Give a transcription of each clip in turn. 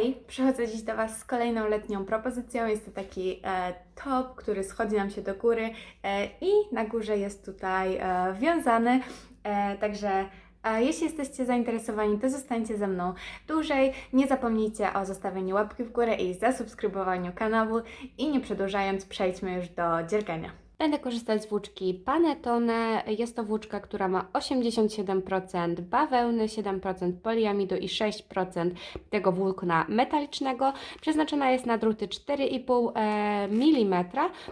Hej, przychodzę dziś do Was z kolejną letnią propozycją. Jest to taki e, top, który schodzi nam się do góry e, i na górze jest tutaj e, wiązany. E, także e, jeśli jesteście zainteresowani, to zostańcie ze mną dłużej. Nie zapomnijcie o zostawieniu łapki w górę i zasubskrybowaniu kanału. I nie przedłużając, przejdźmy już do dziergania. Będę korzystać z włóczki Panettone. Jest to włóczka, która ma 87% bawełny, 7% poliamidu i 6% tego włókna metalicznego. Przeznaczona jest na druty 4,5 e, mm.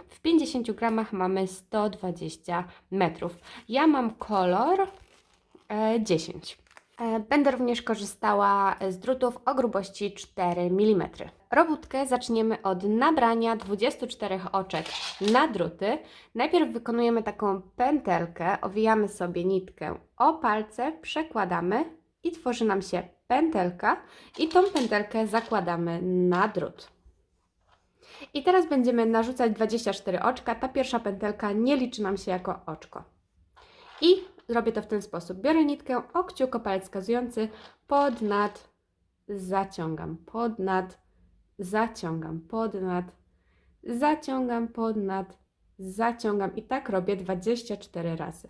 W 50 gramach mamy 120 metrów. Ja mam kolor e, 10. E, Będę również korzystała z drutów o grubości 4 mm. Robótkę zaczniemy od nabrania 24 oczek na druty. Najpierw wykonujemy taką pętelkę, owijamy sobie nitkę o palce, przekładamy i tworzy nam się pętelka i tą pętelkę zakładamy na drut. I teraz będziemy narzucać 24 oczka. Ta pierwsza pętelka nie liczy nam się jako oczko. I robię to w ten sposób. Biorę nitkę o kciuk, palec wskazujący, pod nad, zaciągam, pod nad, zaciągam, pod nad, zaciągam, pod nad, zaciągam i tak robię 24 razy.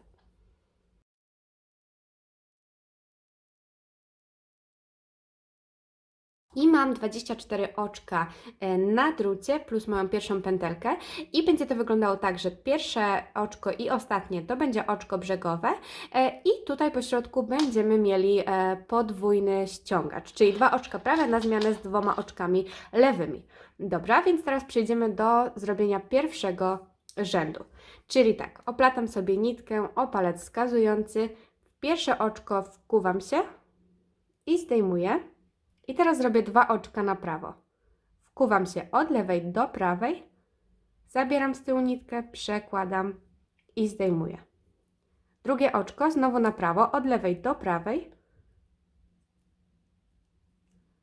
I mam 24 oczka e, na drucie plus moją pierwszą pętelkę i będzie to wyglądało tak, że pierwsze oczko i ostatnie to będzie oczko brzegowe e, i tutaj po środku będziemy mieli e, podwójny ściągacz, czyli dwa oczka prawe na zmianę z dwoma oczkami lewymi. Dobra, więc teraz przejdziemy do zrobienia pierwszego rzędu. Czyli tak, oplatam sobie nitkę o palec wskazujący, w pierwsze oczko wkuwam się i zdejmuję. I teraz zrobię dwa oczka na prawo. Wkuwam się od lewej do prawej, zabieram z tyłu nitkę, przekładam i zdejmuję. Drugie oczko znowu na prawo, od lewej do prawej.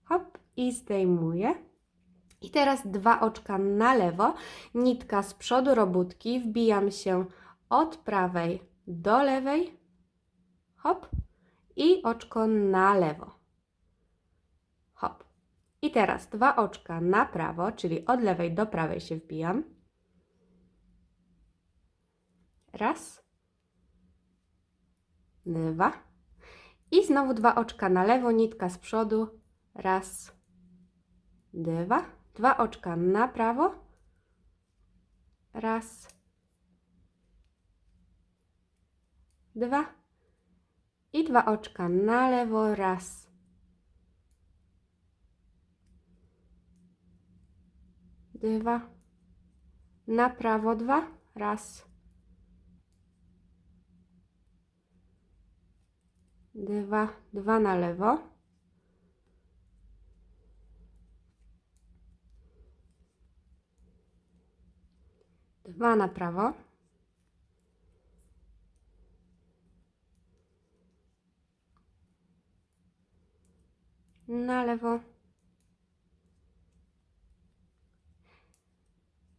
Hop i zdejmuję. I teraz dwa oczka na lewo, nitka z przodu robótki, wbijam się od prawej do lewej. Hop i oczko na lewo. I teraz dwa oczka na prawo, czyli od lewej do prawej się wbijam. Raz. Dwa. I znowu dwa oczka na lewo, nitka z przodu. Raz. Dwa. Dwa oczka na prawo. Raz. Dwa. I dwa oczka na lewo. Raz. Dwa, na prawo dwa, raz, dwa, dwa na lewo, dwa na prawo, na lewo,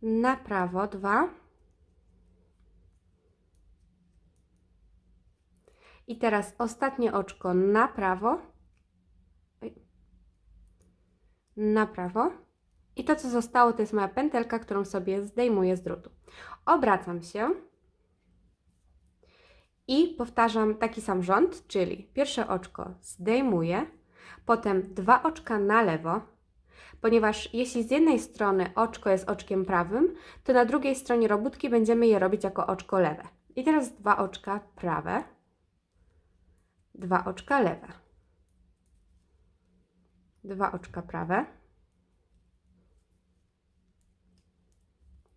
na prawo dwa. I teraz ostatnie oczko na prawo. Na prawo. I to, co zostało, to jest moja pętelka, którą sobie zdejmuję z drutu. Obracam się i powtarzam taki sam rząd, czyli pierwsze oczko zdejmuję, potem dwa oczka na lewo, ponieważ jeśli z jednej strony oczko jest oczkiem prawym, to na drugiej stronie robótki będziemy je robić jako oczko lewe. I teraz dwa oczka prawe, dwa oczka lewe, dwa oczka prawe,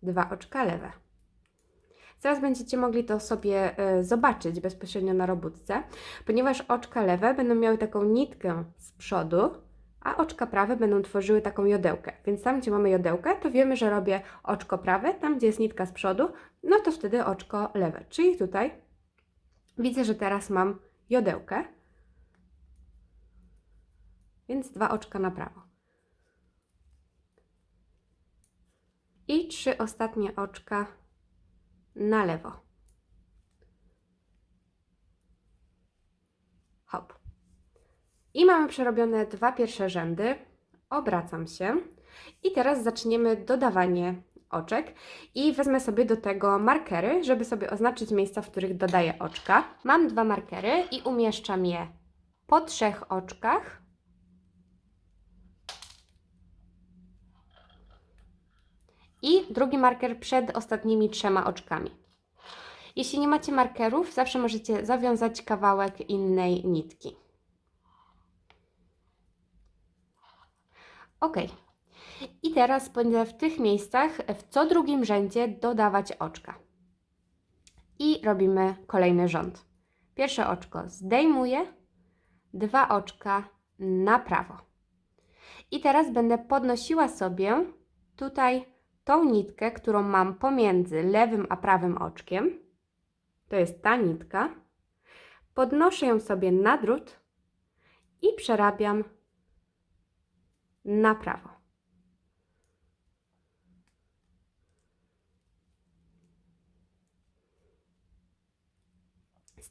dwa oczka lewe. Zaraz będziecie mogli to sobie y, zobaczyć bezpośrednio na robótce, ponieważ oczka lewe będą miały taką nitkę z przodu, a oczka prawe będą tworzyły taką jodełkę. Więc tam, gdzie mamy jodełkę, to wiemy, że robię oczko prawe, tam, gdzie jest nitka z przodu, no to wtedy oczko lewe. Czyli tutaj widzę, że teraz mam jodełkę, więc dwa oczka na prawo. I trzy ostatnie oczka na lewo. Hop. I mamy przerobione dwa pierwsze rzędy. Obracam się i teraz zaczniemy dodawanie oczek i wezmę sobie do tego markery, żeby sobie oznaczyć miejsca, w których dodaję oczka. Mam dwa markery i umieszczam je po trzech oczkach. I drugi marker przed ostatnimi trzema oczkami. Jeśli nie macie markerów, zawsze możecie zawiązać kawałek innej nitki. Ok. I teraz będę w tych miejscach w co drugim rzędzie dodawać oczka. I robimy kolejny rząd. Pierwsze oczko zdejmuję, dwa oczka na prawo. I teraz będę podnosiła sobie tutaj tą nitkę, którą mam pomiędzy lewym a prawym oczkiem. To jest ta nitka. Podnoszę ją sobie na drut i przerabiam na prawo.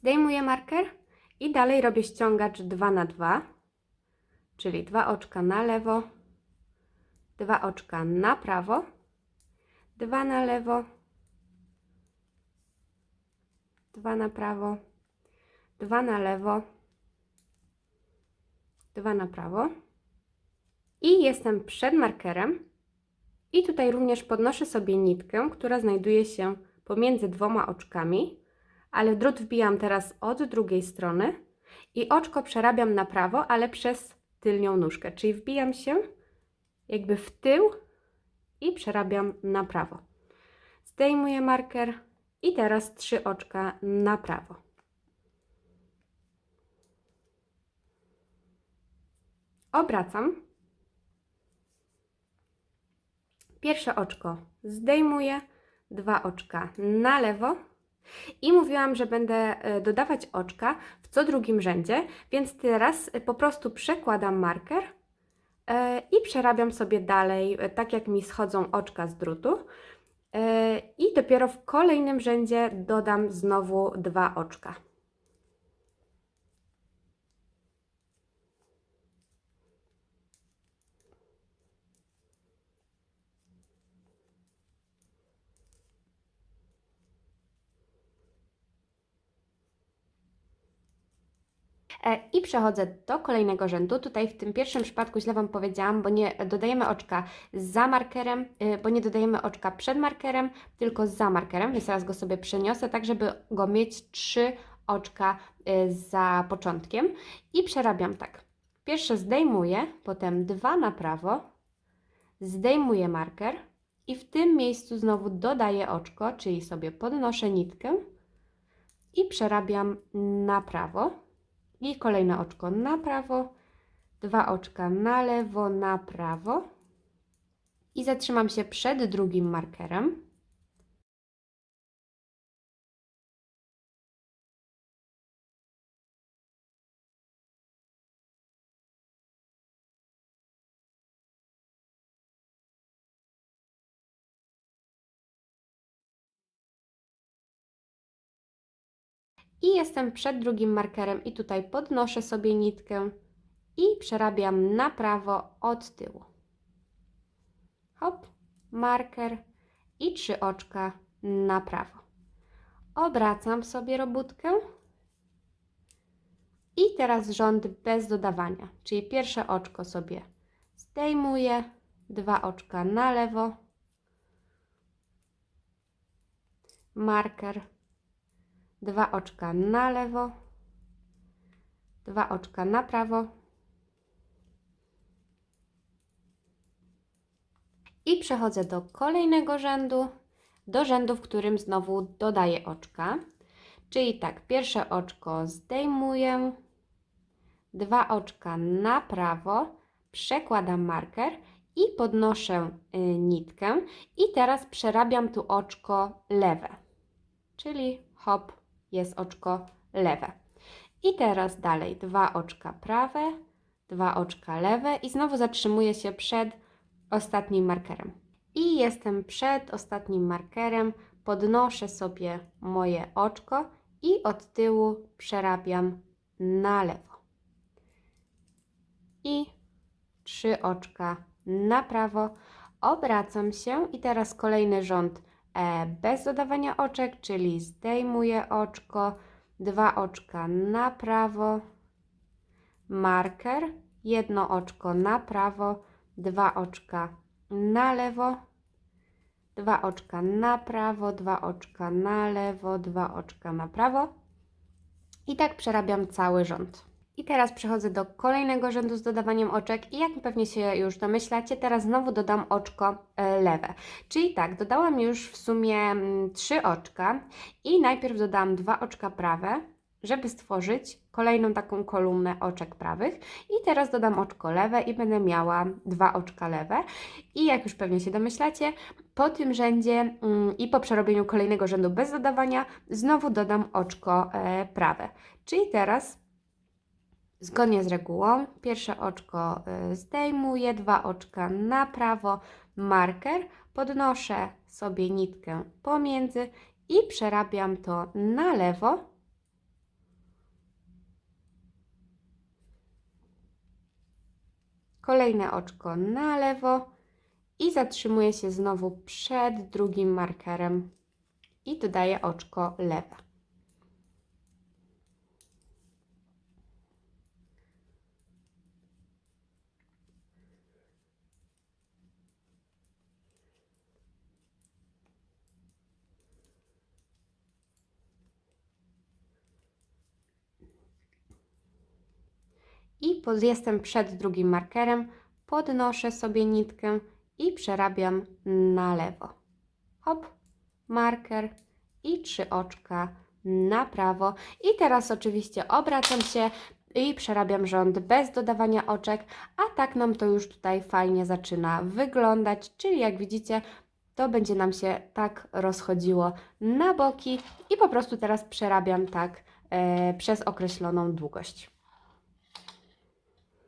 Zdejmuję marker i dalej robię ściągacz 2 na 2, czyli dwa oczka na lewo, dwa oczka na prawo, dwa na lewo, dwa na prawo, dwa na lewo, dwa na prawo. I jestem przed markerem. I tutaj również podnoszę sobie nitkę, która znajduje się pomiędzy dwoma oczkami, ale drut wbijam teraz od drugiej strony i oczko przerabiam na prawo, ale przez tylnią nóżkę, czyli wbijam się jakby w tył i przerabiam na prawo. Zdejmuję marker i teraz trzy oczka na prawo. Obracam. Pierwsze oczko zdejmuję, dwa oczka na lewo. I mówiłam, że będę e, dodawać oczka w co drugim rzędzie, więc teraz e, po prostu przekładam marker e, i przerabiam sobie dalej, tak jak mi schodzą oczka z drutu. I dopiero w kolejnym rzędzie dodam znowu dwa oczka. I przechodzę do kolejnego rzędu. Tutaj w tym pierwszym przypadku źle Wam powiedziałam, bo nie dodajemy oczka za markerem, y, bo nie dodajemy oczka przed markerem, tylko za markerem, więc teraz go sobie przeniosę, tak żeby go mieć trzy oczka y, za początkiem. I przerabiam tak. Pierwsze zdejmuję, potem dwa na prawo, zdejmuję marker i w tym miejscu znowu dodaję oczko, czyli sobie podnoszę nitkę i przerabiam na prawo. I kolejne oczko na prawo, dwa oczka na lewo, na prawo. I zatrzymam się przed drugim markerem. I jestem przed drugim markerem i tutaj podnoszę sobie nitkę i przerabiam na prawo od tyłu. Hop, marker i trzy oczka na prawo. Obracam sobie robótkę. I teraz rząd bez dodawania, czyli pierwsze oczko sobie zdejmuję, dwa oczka na lewo, marker dwa oczka na lewo, dwa oczka na prawo. I przechodzę do kolejnego rzędu, do rzędu, w którym znowu dodaję oczka. Czyli tak, pierwsze oczko zdejmuję, dwa oczka na prawo, przekładam marker i podnoszę y, nitkę. I teraz przerabiam tu oczko lewe, czyli hop, jest oczko lewe. I teraz dalej dwa oczka prawe, dwa oczka lewe i znowu zatrzymuję się przed ostatnim markerem. I jestem przed ostatnim markerem, podnoszę sobie moje oczko i od tyłu przerabiam na lewo. I trzy oczka na prawo, obracam się i teraz kolejny rząd bez dodawania oczek, czyli zdejmuję oczko, dwa oczka na prawo, marker, jedno oczko na prawo, dwa oczka na lewo, dwa oczka na prawo, dwa oczka na lewo, dwa oczka na prawo. I tak przerabiam cały rząd. I teraz przechodzę do kolejnego rzędu z dodawaniem oczek i jak pewnie się już domyślacie, teraz znowu dodam oczko e, lewe. Czyli tak, dodałam już w sumie mm, trzy oczka i najpierw dodałam dwa oczka prawe, żeby stworzyć kolejną taką kolumnę oczek prawych. I teraz dodam oczko lewe i będę miała dwa oczka lewe. I jak już pewnie się domyślacie, po tym rzędzie mm, i po przerobieniu kolejnego rzędu bez dodawania, znowu dodam oczko e, prawe. Czyli teraz zgodnie z regułą pierwsze oczko e, zdejmuję, dwa oczka na prawo, marker, podnoszę sobie nitkę pomiędzy i przerabiam to na lewo. Kolejne oczko na lewo i zatrzymuję się znowu przed drugim markerem i dodaję oczko lewe. I pod, jestem przed drugim markerem, podnoszę sobie nitkę i przerabiam na lewo. Hop, marker i trzy oczka na prawo. I teraz oczywiście obracam się i przerabiam rząd bez dodawania oczek, a tak nam to już tutaj fajnie zaczyna wyglądać, czyli jak widzicie, to będzie nam się tak rozchodziło na boki i po prostu teraz przerabiam tak e, przez określoną długość.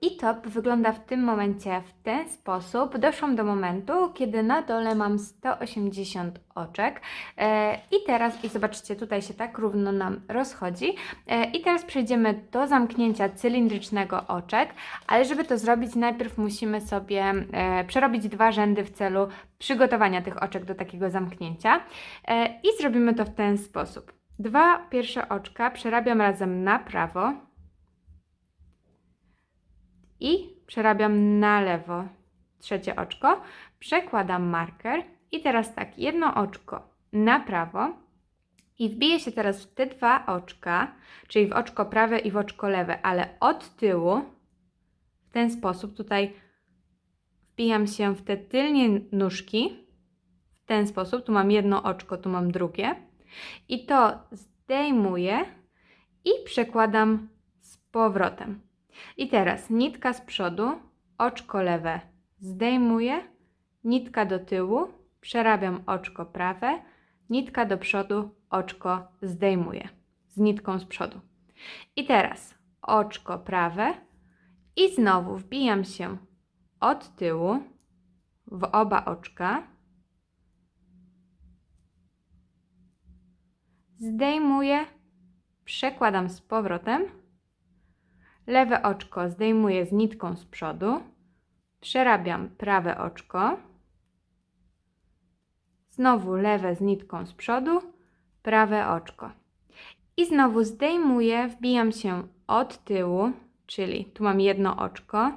I top wygląda w tym momencie w ten sposób. Doszłam do momentu, kiedy na dole mam 180 oczek. E, I teraz, i zobaczcie, tutaj się tak równo nam rozchodzi. E, I teraz przejdziemy do zamknięcia cylindrycznego oczek, ale żeby to zrobić, najpierw musimy sobie e, przerobić dwa rzędy w celu przygotowania tych oczek do takiego zamknięcia. I zrobimy to w ten sposób. Dwa pierwsze oczka przerabiam razem na prawo i przerabiam na lewo trzecie oczko, przekładam marker i teraz tak, jedno oczko na prawo i wbiję się teraz w te dwa oczka, czyli w oczko prawe i w oczko lewe, ale od tyłu w ten sposób tutaj wbijam się w te tylnie nóżki w ten sposób, tu mam jedno oczko, tu mam drugie i to zdejmuję i przekładam z powrotem. I teraz nitka z przodu, oczko lewe zdejmuję, nitka do tyłu, przerabiam oczko prawe, nitka do przodu, oczko zdejmuję z nitką z przodu. I teraz oczko prawe i znowu wbijam się od tyłu w oba oczka. Zdejmuję, przekładam z powrotem Lewe oczko zdejmuję z nitką z przodu, przerabiam prawe oczko, znowu lewe z nitką z przodu, prawe oczko. I znowu zdejmuję, wbijam się od tyłu, czyli tu mam jedno oczko,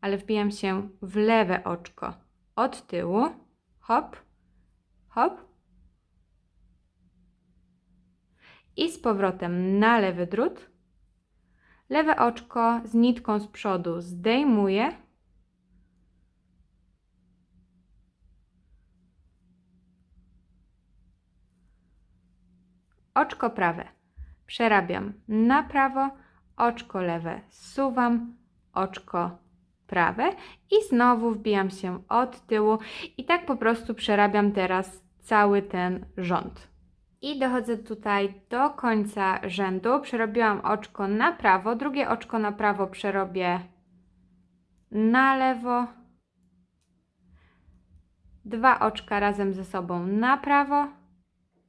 ale wbijam się w lewe oczko od tyłu, hop, hop. I z powrotem na lewy drut Lewe oczko z nitką z przodu zdejmuję. Oczko prawe przerabiam na prawo, oczko lewe zsuwam, oczko prawe i znowu wbijam się od tyłu i tak po prostu przerabiam teraz cały ten rząd. I dochodzę tutaj do końca rzędu. Przerobiłam oczko na prawo, drugie oczko na prawo przerobię na lewo. Dwa oczka razem ze sobą na prawo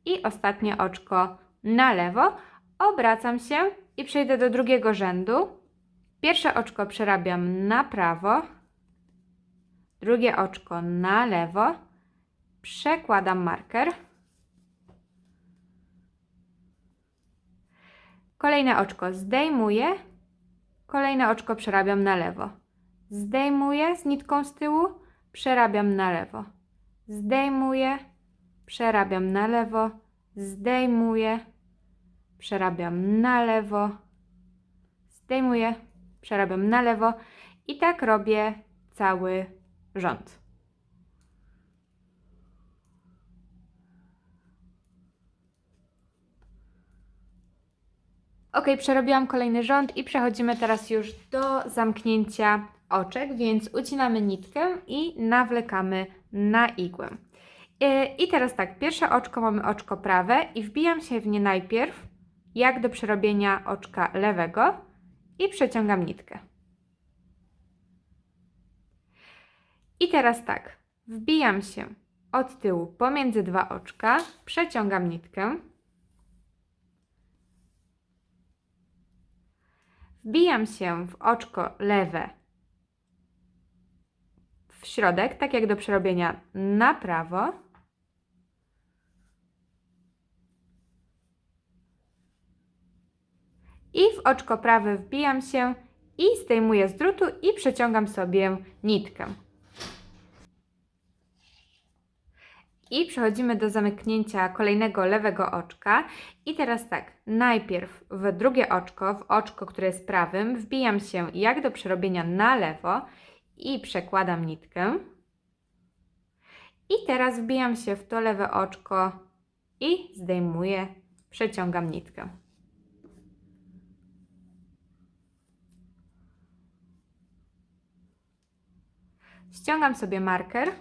i ostatnie oczko na lewo. Obracam się i przejdę do drugiego rzędu. Pierwsze oczko przerabiam na prawo, drugie oczko na lewo, przekładam marker. Kolejne oczko. Zdejmuję, kolejne oczko przerabiam na lewo. Zdejmuję z nitką z tyłu, przerabiam na lewo. Zdejmuję, przerabiam na lewo, zdejmuję, przerabiam na lewo, zdejmuję, przerabiam na lewo. I tak robię cały rząd. Ok, przerobiłam kolejny rząd i przechodzimy teraz już do zamknięcia oczek, więc ucinamy nitkę i nawlekamy na igłę. Yy, I teraz tak, pierwsze oczko mamy oczko prawe i wbijam się w nie najpierw, jak do przerobienia oczka lewego i przeciągam nitkę. I teraz tak, wbijam się od tyłu pomiędzy dwa oczka, przeciągam nitkę. Wbijam się w oczko lewe w środek, tak jak do przerobienia na prawo. I w oczko prawe wbijam się i zdejmuję z drutu i przeciągam sobie nitkę. I przechodzimy do zamknięcia kolejnego lewego oczka. I teraz tak, najpierw w drugie oczko, w oczko, które jest prawym, wbijam się jak do przerobienia na lewo i przekładam nitkę. I teraz wbijam się w to lewe oczko i zdejmuję, przeciągam nitkę. Ściągam sobie marker.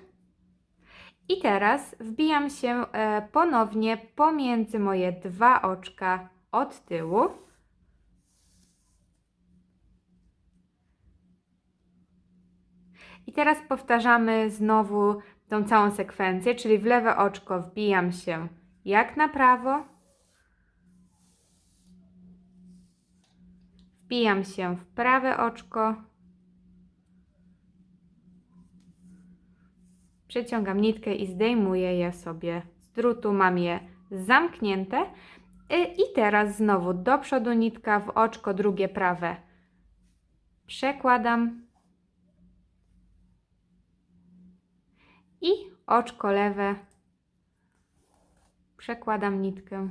I teraz wbijam się e, ponownie pomiędzy moje dwa oczka od tyłu. I teraz powtarzamy znowu tą całą sekwencję, czyli w lewe oczko wbijam się jak na prawo. Wbijam się w prawe oczko. Przeciągam nitkę i zdejmuję je sobie z drutu. Mam je zamknięte. Y, I teraz znowu do przodu nitka w oczko drugie prawe. Przekładam. I oczko lewe. Przekładam nitkę.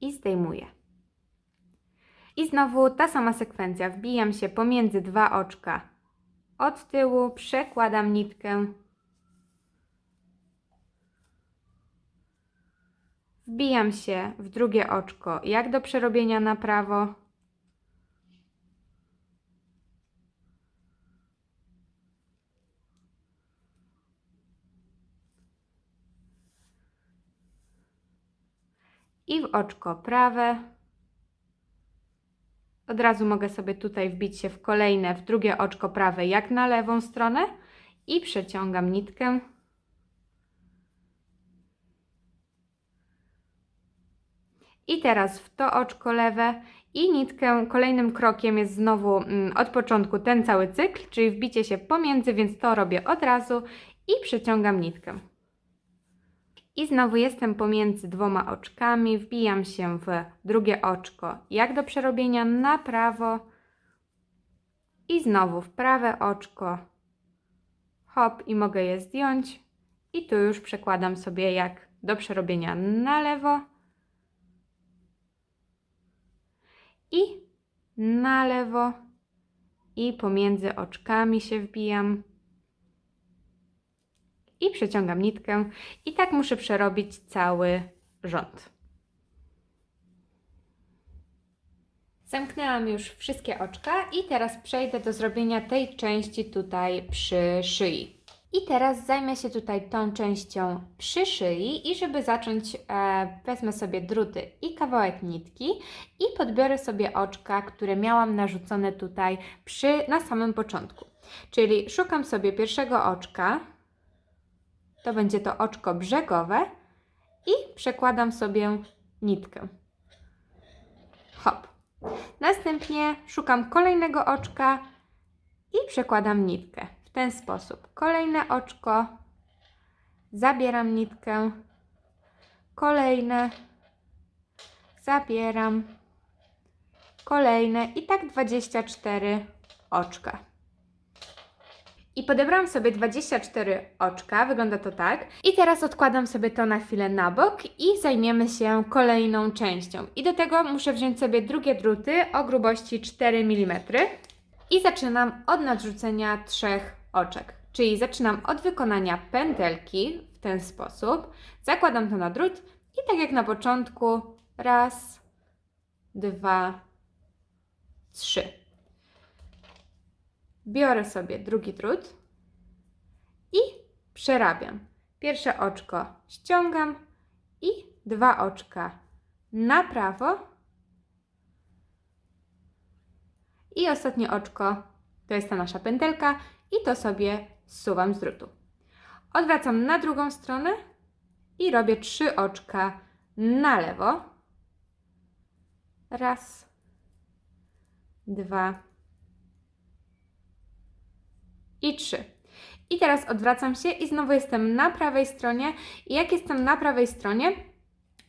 I zdejmuję. I znowu ta sama sekwencja. Wbijam się pomiędzy dwa oczka od tyłu, przekładam nitkę. Wbijam się w drugie oczko, jak do przerobienia na prawo. I w oczko prawe. Od razu mogę sobie tutaj wbić się w kolejne, w drugie oczko prawe, jak na lewą stronę i przeciągam nitkę. I teraz w to oczko lewe i nitkę kolejnym krokiem jest znowu mm, od początku ten cały cykl, czyli wbicie się pomiędzy, więc to robię od razu i przeciągam nitkę. I znowu jestem pomiędzy dwoma oczkami, wbijam się w drugie oczko, jak do przerobienia na prawo. I znowu w prawe oczko. Hop i mogę je zdjąć. I tu już przekładam sobie jak do przerobienia na lewo. I na lewo. I pomiędzy oczkami się wbijam i przeciągam nitkę i tak muszę przerobić cały rząd. Zamknęłam już wszystkie oczka i teraz przejdę do zrobienia tej części tutaj przy szyi. I teraz zajmę się tutaj tą częścią przy szyi i żeby zacząć e, wezmę sobie druty i kawałek nitki i podbiorę sobie oczka, które miałam narzucone tutaj przy, na samym początku. Czyli szukam sobie pierwszego oczka, to będzie to oczko brzegowe i przekładam sobie nitkę. Hop. Następnie szukam kolejnego oczka i przekładam nitkę w ten sposób. Kolejne oczko, zabieram nitkę, kolejne, zabieram, kolejne i tak 24 oczka. I podebrałam sobie 24 oczka, wygląda to tak. I teraz odkładam sobie to na chwilę na bok i zajmiemy się kolejną częścią. I do tego muszę wziąć sobie drugie druty o grubości 4 mm. I zaczynam od nadrzucenia trzech oczek. Czyli zaczynam od wykonania pętelki w ten sposób. Zakładam to na drut i tak jak na początku, raz, dwa, trzy. Biorę sobie drugi drut i przerabiam. Pierwsze oczko ściągam i dwa oczka na prawo. I ostatnie oczko to jest ta nasza pętelka i to sobie zsuwam z drutu. Odwracam na drugą stronę i robię trzy oczka na lewo. Raz, dwa, i 3. I teraz odwracam się i znowu jestem na prawej stronie. I jak jestem na prawej stronie,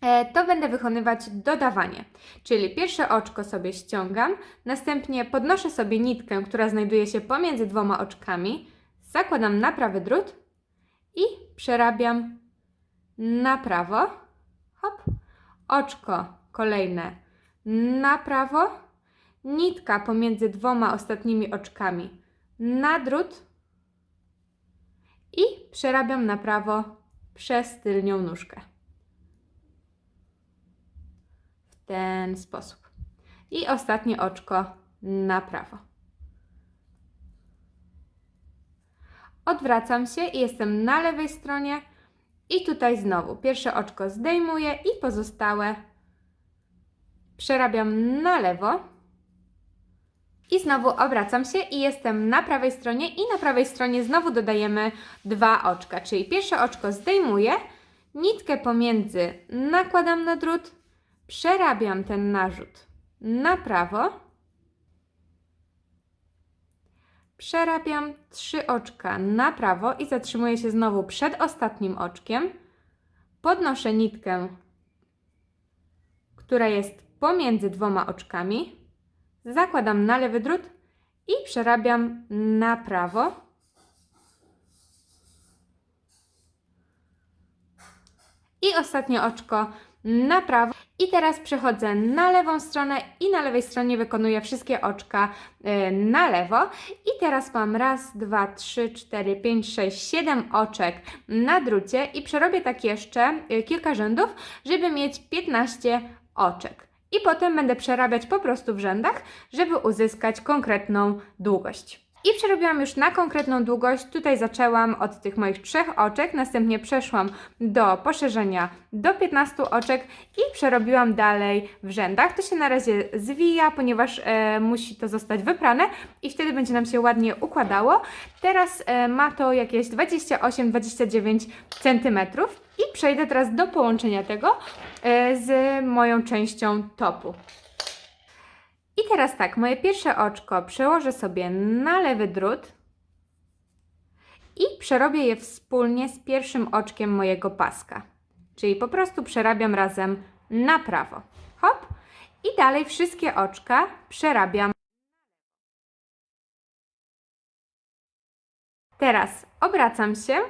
e, to będę wykonywać dodawanie. Czyli pierwsze oczko sobie ściągam, następnie podnoszę sobie nitkę, która znajduje się pomiędzy dwoma oczkami, zakładam na prawy drut i przerabiam na prawo. Hop. Oczko kolejne na prawo. Nitka pomiędzy dwoma ostatnimi oczkami na drut i przerabiam na prawo przez tylnią nóżkę. W ten sposób. I ostatnie oczko na prawo. Odwracam się i jestem na lewej stronie. I tutaj znowu pierwsze oczko zdejmuję i pozostałe przerabiam na lewo. I znowu obracam się i jestem na prawej stronie i na prawej stronie znowu dodajemy dwa oczka, czyli pierwsze oczko zdejmuję, nitkę pomiędzy nakładam na drut, przerabiam ten narzut na prawo, przerabiam trzy oczka na prawo i zatrzymuję się znowu przed ostatnim oczkiem, podnoszę nitkę, która jest pomiędzy dwoma oczkami, zakładam na lewy drut i przerabiam na prawo. I ostatnie oczko na prawo. I teraz przechodzę na lewą stronę i na lewej stronie wykonuję wszystkie oczka y, na lewo. I teraz mam raz, dwa, trzy, cztery, pięć, sześć, siedem oczek na drucie i przerobię tak jeszcze y, kilka rzędów, żeby mieć 15 oczek i potem będę przerabiać po prostu w rzędach, żeby uzyskać konkretną długość. I przerobiłam już na konkretną długość. Tutaj zaczęłam od tych moich trzech oczek, następnie przeszłam do poszerzenia do 15 oczek i przerobiłam dalej w rzędach. To się na razie zwija, ponieważ e, musi to zostać wyprane i wtedy będzie nam się ładnie układało. Teraz e, ma to jakieś 28-29 cm i przejdę teraz do połączenia tego e, z moją częścią topu. I teraz tak, moje pierwsze oczko przełożę sobie na lewy drut i przerobię je wspólnie z pierwszym oczkiem mojego paska. Czyli po prostu przerabiam razem na prawo. Hop! I dalej wszystkie oczka przerabiam. Teraz obracam się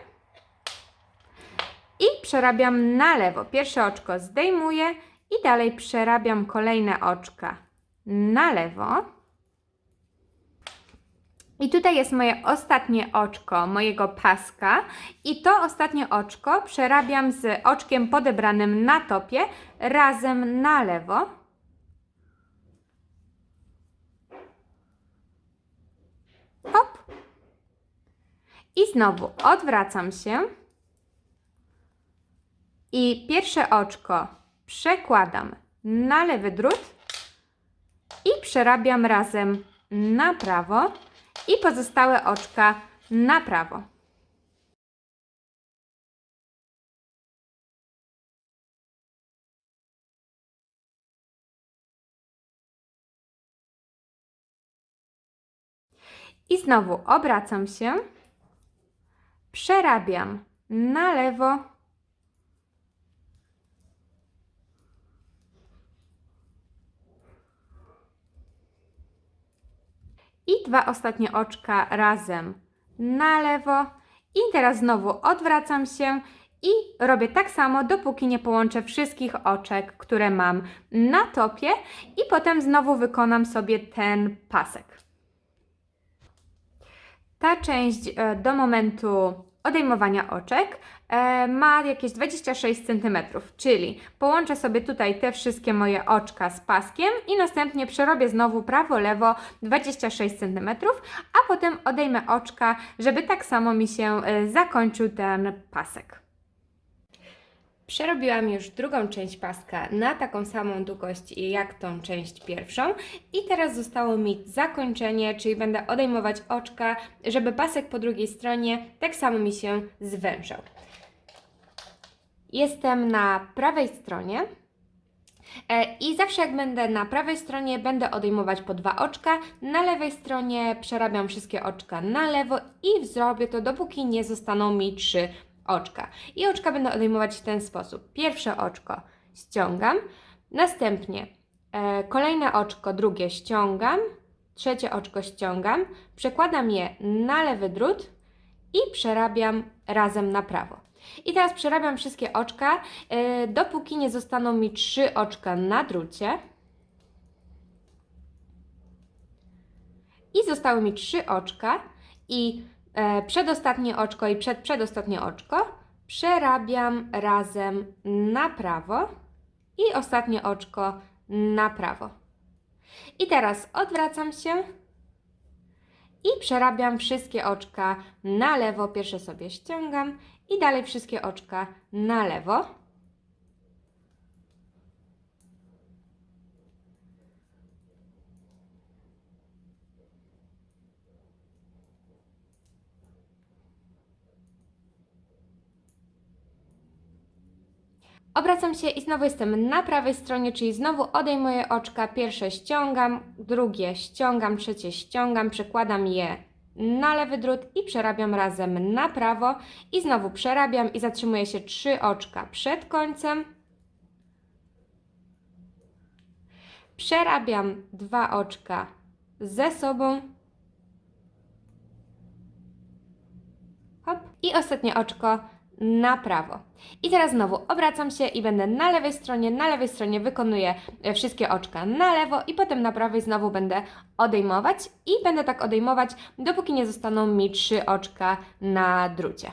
i przerabiam na lewo. Pierwsze oczko zdejmuję i dalej przerabiam kolejne oczka na lewo. I tutaj jest moje ostatnie oczko mojego paska i to ostatnie oczko przerabiam z oczkiem podebranym na topie razem na lewo. Hop. I znowu odwracam się. I pierwsze oczko przekładam na lewy drut i przerabiam razem na prawo i pozostałe oczka na prawo. I znowu obracam się, przerabiam na lewo I dwa ostatnie oczka razem na lewo. I teraz znowu odwracam się i robię tak samo, dopóki nie połączę wszystkich oczek, które mam na topie. I potem znowu wykonam sobie ten pasek. Ta część e, do momentu odejmowania oczek e, ma jakieś 26 cm, czyli połączę sobie tutaj te wszystkie moje oczka z paskiem i następnie przerobię znowu prawo-lewo 26 cm, a potem odejmę oczka, żeby tak samo mi się e, zakończył ten pasek. Przerobiłam już drugą część paska na taką samą długość jak tą część pierwszą i teraz zostało mi zakończenie, czyli będę odejmować oczka, żeby pasek po drugiej stronie tak samo mi się zwężał. Jestem na prawej stronie e, i zawsze jak będę na prawej stronie będę odejmować po dwa oczka, na lewej stronie przerabiam wszystkie oczka na lewo i zrobię to dopóki nie zostaną mi trzy oczka. I oczka będę odejmować w ten sposób. Pierwsze oczko ściągam, następnie e, kolejne oczko, drugie ściągam, trzecie oczko ściągam, przekładam je na lewy drut i przerabiam razem na prawo. I teraz przerabiam wszystkie oczka, e, dopóki nie zostaną mi trzy oczka na drucie. I zostały mi trzy oczka i przedostatnie oczko i przed, przedostatnie oczko przerabiam razem na prawo i ostatnie oczko na prawo. I teraz odwracam się i przerabiam wszystkie oczka na lewo. Pierwsze sobie ściągam i dalej wszystkie oczka na lewo. Obracam się i znowu jestem na prawej stronie, czyli znowu odejmuję oczka. Pierwsze ściągam, drugie ściągam, trzecie ściągam, przekładam je na lewy drut i przerabiam razem na prawo. I znowu przerabiam i zatrzymuję się trzy oczka przed końcem. Przerabiam dwa oczka ze sobą. Hop. I ostatnie oczko na prawo. I teraz znowu obracam się i będę na lewej stronie. Na lewej stronie wykonuję e, wszystkie oczka na lewo i potem na prawej znowu będę odejmować i będę tak odejmować, dopóki nie zostaną mi trzy oczka na drucie.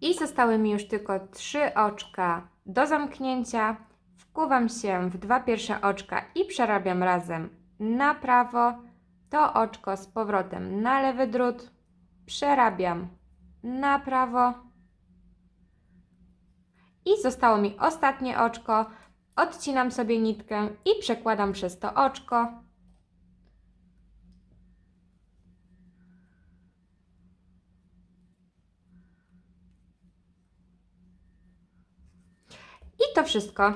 I zostały mi już tylko trzy oczka do zamknięcia. Wkuwam się w dwa pierwsze oczka i przerabiam razem na prawo. To oczko z powrotem na lewy drut. Przerabiam na prawo. I zostało mi ostatnie oczko. Odcinam sobie nitkę i przekładam przez to oczko. I to wszystko.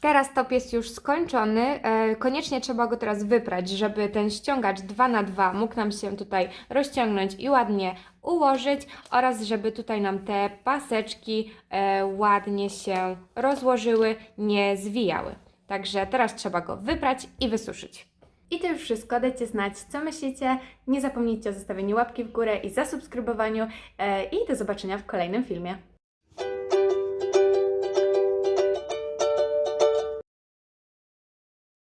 Teraz top jest już skończony. E, koniecznie trzeba go teraz wyprać, żeby ten ściągacz 2 na 2 mógł nam się tutaj rozciągnąć i ładnie ułożyć oraz żeby tutaj nam te paseczki e, ładnie się rozłożyły, nie zwijały. Także teraz trzeba go wyprać i wysuszyć. I to już wszystko. Dajcie znać, co myślicie. Nie zapomnijcie o zostawieniu łapki w górę i zasubskrybowaniu. E, I do zobaczenia w kolejnym filmie.